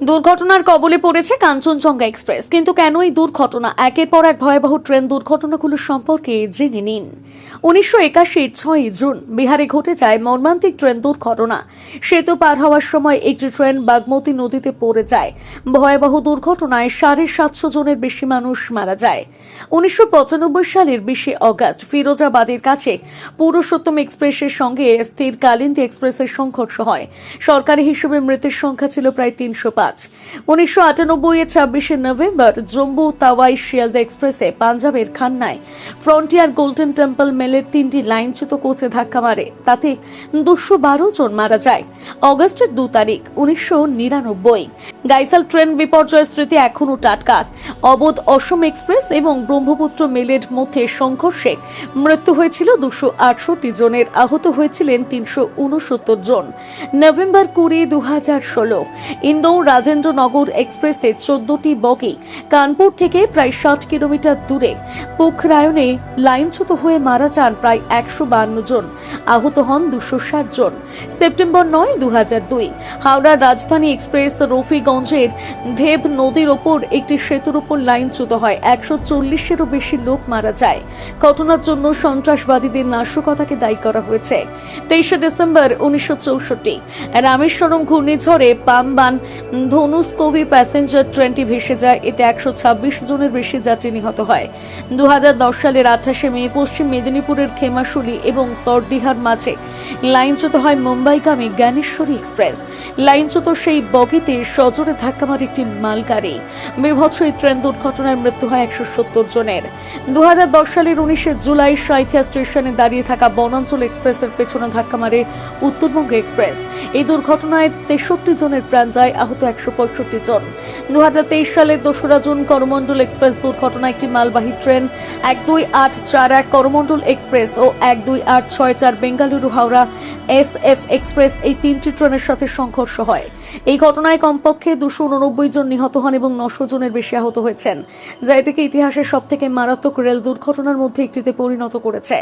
দুর্ঘটনার কবলে পড়েছে কাঞ্চনজঙ্ঘা এক্সপ্রেস। কিন্তু কেন এই দুর্ঘটনা? একের পর এক ভয়াবহ ট্রেন দুর্ঘটনাগুলো সম্পর্কে জেনে নিন। উনিশশো একাশির ছয়ই জুন বিহারে ঘটে যায় মর্মান্তিক ট্রেন দুর্ঘটনা। সেতু পার হওয়ার সময় একটি ট্রেন বাগমতী নদীতে পড়ে যায়। ভয়াবহ দুর্ঘটনায় সাড়ে সাতশো জনের বেশি মানুষ মারা যায়। উনিশশো পঁচানব্বই সালের বিশে অগস্ট ফিরোজাবাদের কাছে পুরুষোত্তম এক্সপ্রেসের সঙ্গে স্থির কালিন্দী এক্সপ্রেসের সংঘর্ষ হয়। সরকারি হিসেবে মৃতের সংখ্যা ছিল প্রায় তিনশো পাঁচ। উনিশশো আটানব্বই এর ছাব্বিশে নভেম্বর জম্মু তাওয়াই শিয়ালদা এক্সপ্রেসে পাঞ্জাবের খান্নায় ফ্রন্টিয়ার গোল্ডেন টেম্পল মেলের তিনটি লাইনচ্যুত কোচে ধাক্কা মারে। তাতে দুশো বারো জন মারা যায়। অগস্টের দু তারিখ, উনিশশো নিরানব্বই। গাইসাল ট্রেন বিপর্যয়ের স্মৃতি এখনও টাটকা। অবোধ অসম এক্সপ্রেস এবং ব্রহ্মপুত্র মেলের মধ্যে সংঘর্ষে মৃত্যু হয়েছিল দুশো আটষট্টি জনের। আহত হয়েছিলেন তিনশো উনসত্তর জন। নভেম্বর কুড়ি দু হাজার ষোলো। ইন্দোর রাজেন্দ্রনগর এক্সপ্রেসে চোদ্দটি বগি কানপুর থেকে প্রায় ষাট কিলোমিটার দূরে। পুখরায়নে লাইনচ্যুত হয়ে মারা যান প্রায় একশো বান্ন জন। আহত হন দুশো ষাট জন। সেপ্টেম্বর নয় দু দুই। হাওড়ার রাজধানী এক্সপ্রেস রফিগঞ্জের ধেব নদীর ওপর একটি সেতুর ওপর লাইনচ্যুত হয়। একশো চল্লিশেরও বেশি লোক মারা যায়। ঘটনার জন্য সন্ত্রাসবাদীদের নাশকতাকে দায়ী করা হয়েছে। তেইশে ডিসেম্বর উনিশশো চৌষট্টি। রামেশ্বরম ঘূর্ণিঝড়ে পামবান ধনুষ্কোভি প্যাসেঞ্জার ট্রেনটি ভেসে যায়। এতে একশো ছাব্বিশ জনের বেশি যাত্রী নিহত হয়। দু হাজার দশ সালের আঠাশে মে পশ্চিম মেদিনীপুরের খেমাশুলি এবং সরডিহার মাঝে। লাইনচ্যুত হয় মুম্বাইগামী জ্ঞানেশ্বরী এক্সপ্রেস। লাইনচ্যুত সেই বগিতে সজোরে ধাক্কা মারে একটি মালগাড়ি। বিভৎস এই ট্রেন দুর্ঘটনায় মৃত্যু হয় একশো সত্তর জনের। দু সালের উনিশে জুলাই সাঁথিয়া স্টেশনে দাঁড়িয়ে থাকা বনাঞ্চল এক্সপ্রেসের পেছনে ধাক্কা মারে উত্তরবঙ্গ এক্সপ্রেস। এই দুর্ঘটনায় তেষট্টি জনের প্রাণ যায়, আহত একশো পঁয়ষট্টি জন। দু সালের দোসরা জুন করমণ্ডল এক্সপ্রেস দুর্ঘটনা একটি মালবাহী ট্রেন, এক দুই আট চার এক করমণ্ডল এক্সপ্রেস ও এক দুই আট ছয় চার Bengaluru Howrah S F express এই তিনটি ট্রেনের সাথে সংঘর্ষ হয়। এই ঘটনায় কমপক্ষে দুশো উননব্বই জন নিহত হন এবং নশো জনের বেশি আহত হয়েছেন, যা এটিকে ইতিহাসের সবথেকে মারাত্মক রেল দুর্ঘটনার মধ্যে একটিতে পরিণত করেছে।